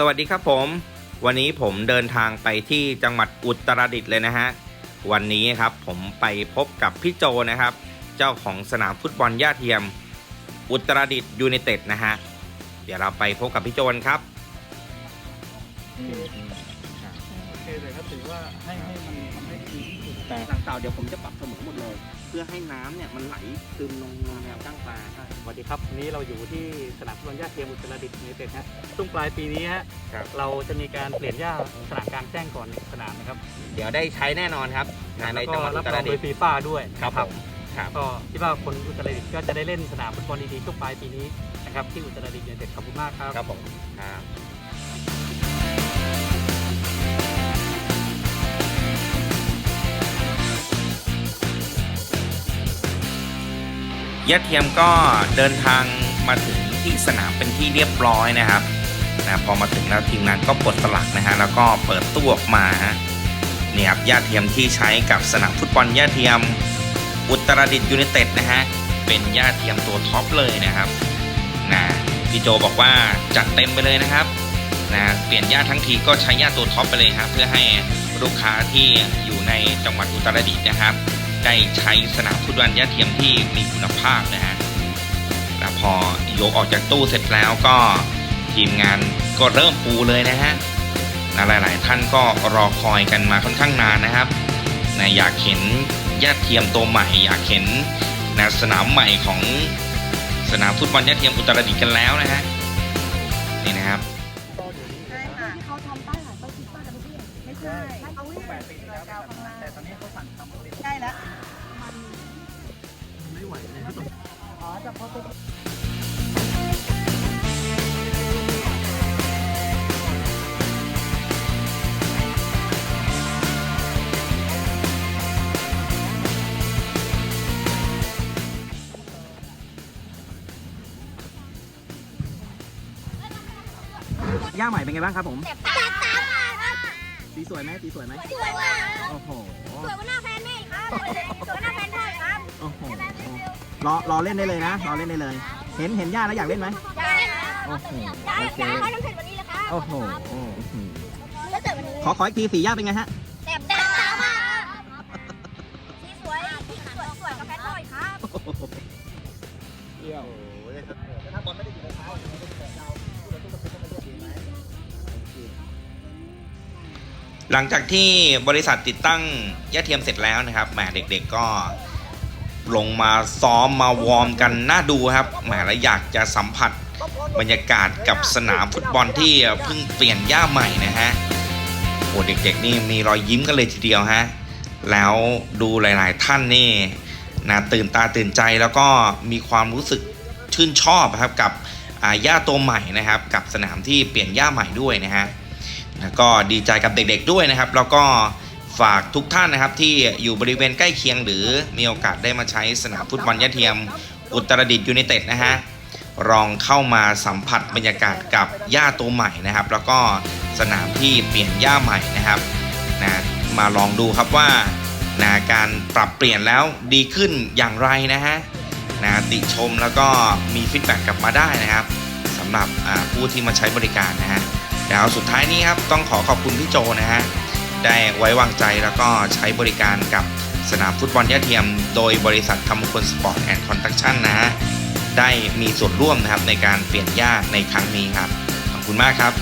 สวัสดีครับผม วันนี้ผมเดินทางไปที่จังหวัดอุตรดิตถ์เลยนะฮะ วันนี้ครับผมไปพบกับพี่โจนะครับ เจ้าของสนามฟุตบอลย่าเทียม อุตรดิตถ์ยูไนเต็ดนะฮะ เดี๋ยวเราไปพบกับพี่โจนครับ เคเลยครับถือว่าให้ให้มันทำให้ดีที่สุดแต่ทางเก่าเดี๋ยวผมจะปรับเสมอหมดเลย เพื่อให้น้ำเนี่ยมันไหลซึมลงแนวตั้งปลาสวัสดีครับวันนี้เราอยู่ที่สนามฟุตบอลหญ้าเทียมอุตรดิตถ์ยูไนเต็ดฮะช่วงปลายปีนี้ฮะครับเราจะมีการเปลี่ยนหญ้าสนามกลางแจ้งก่อนในสนามนะครับเดี๋ยวได้ใช้แน่นอนครับในแล้วจัก็งหวัดรัอุบตรรองดิโดตยถ์ฟีฟ่าด้วยครับนะผมครับก็คิดว่าคนอุตรดิตถ์ก็จะได้เล่นสนามฟุตบอลดีๆช่วงปลายปีนี้นะครับที่อุตรดิตถ์ยูไนเต็ดขอบคุณมากครับครับผมครับ ยะเทียมก็เดินทางมาถึงที่สนามเป็นที่เรียบร้อยนะครับนะพอมาถึงแล้วทีมงานก็ปลดสลักนะฮะแล้วก็เปิดตู้ออกมาเนี่ยครับยาเทียมที่ใช้กับสนามฟุตบอลยาเทียมอุตรดิตถ์ยูไนเต็ดนะฮะเป็นยาเทียมตัวท็อปเลยนะครับนะพี่โจบอกว่าจัดเต็มไปเลยนะครับนะเปลี่ยนยาทั้งทีก็ใช้ยาตัวท็อปไปเลยครับเพื่อให้ลูกค้าที่อยู่ในจังหวัดอุตรดิตถ์นะครับ ได้ใช้สนามฟุตบอลยาเทียมที่มีคุณภาพนะฮะแล้วพอยกออกจากตู้เสร็จแล้วก็ทีมงานก็เริ่มปูเลยนะฮะนหลายๆ ท่านก็รอคอยกันมาค่อนข้างนานนะครับนะอยากเห็นยาเทียมตัวใหม่ อยากเห็นนะสนามใหม่ของสนามฟุตบอลยาเทียมอุตรดิตถ์กันแล้วนะฮะนี่นะครับใช่ค่ะที่เขาทำป้ายหาต้อง ใช่เขาทุกแปดปีแล้วกาวข้างล่างแต่ตอนนี้เขาสั่งทำเลยใช่แล้วไม่ไหวเลยอ๋อจะพอตัวย่าใหม่เป็นไงบ้างครับผมแสบตาครับ สีสวยไหมสีสวยไหมสวยว่าโอ้โหสวยกว่าหน้าแฟนแม่อีกครับสวยกว่าหน้าแฟนพ่ออีกครับโอ้โหรอรอเล่นได้เลยนะรอเล่นได้เลย เห็นเห็นย่าแล้วอยากเล่นไหมอยากเล่นครับโอ้โหอยากโอเล่นเคอยากให้น้ำเสร็จวันนี้เลยครับโอ้โหโอ้โหแล้วเสร็จวันนี้ขอขออีกทีสีย่าเป็นไงฮะแสบตามากสีสวยสีสวยสวยกว่าแฟนพ่ออีกครับเที่ยวถ้าบอลไม่ได้อยู่ในเท้า หลังจากที่บริษัทติดตั้งยาเทียมเสร็จแล้วนะครับแหมเด็กๆก็ลงมาซ้อมมาวอร์มกันน่าดูครับแหมและอยากจะสัมผัสบรรยากาศกับสนามฟุตบอลที่เพิ่งเปลี่ยนหญ้าใหม่นะฮะโอ้เด็กๆนี่มีรอยยิ้มกันเลยทีเดียวฮะแล้วดูหลายๆท่านนี่นะตื่นตาตื่นใจแล้วก็มีความรู้สึกชื่นชอบครับกับอ่าหญ้าตัวใหม่นะครับ กับสนามที่เปลี่ยนหญ้าใหม่ด้วยนะฮะ ก็ดีใจกับเด็กๆด้วยนะครับ แล้วก็ฝากทุกท่านนะครับที่อยู่บริเวณใกล้เคียง หรือมีโอกาสได้มาใช้สนามฟุตบอลยะเทียม อุตรดิตถ์ยูไนเต็ดนะฮะลองเข้ามาสัมผัสบรรยากาศกับหญ้าตัวใหม่นะครับ แล้วก็สนามที่เปลี่ยนหญ้าใหม่นะครับนะมาลองดูครับว่านะการปรับเปลี่ยนแล้วดีขึ้นอย่างไรนะฮะนะติชมแล้วก็มีฟีดแบ็กกลับมาได้นะครับสำหรับผู้ที่มาใช้บริการนะฮะ แล้วสุดท้ายนี้ครับต้องขอขอบคุณพี่โจนะฮะได้ไว้วางใจแล้วก็ใช้บริการกับสนามฟุตบอลยะเทียม โดยบริษัททำคนสปอร์ตแอนด์คอนดักชั่นนะฮะได้มีส่วนร่วมนะครับในการเปลี่ยนหญ้าในครั้งนี้ครับขอบคุณมากครับ